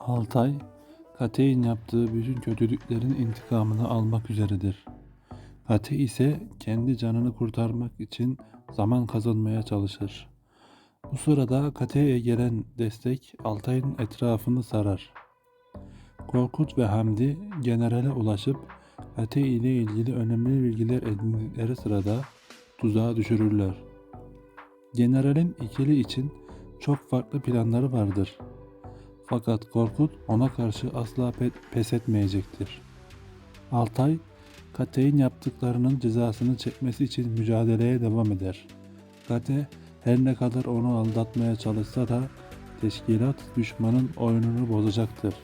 Altay, Kate'in yaptığı bütün kötülüklerin intikamını almak üzeredir. Kate ise kendi canını kurtarmak için zaman kazanmaya çalışır. Bu sırada Kate'ye gelen destek Altay'ın etrafını sarar. Korkut ve Hamdi generale ulaşıp Kate ile ilgili önemli bilgiler edindikleri sırada tuzağa düşürürler. Generalin ikili için çok farklı planları vardır. Fakat Korkut ona karşı asla pe- pes etmeyecektir. Altay, Kate'in yaptıklarının cezasını çekmesi için mücadeleye devam eder. Kate, her ne kadar onu aldatmaya çalışsa da teşkilat düşmanın oyununu bozacaktır.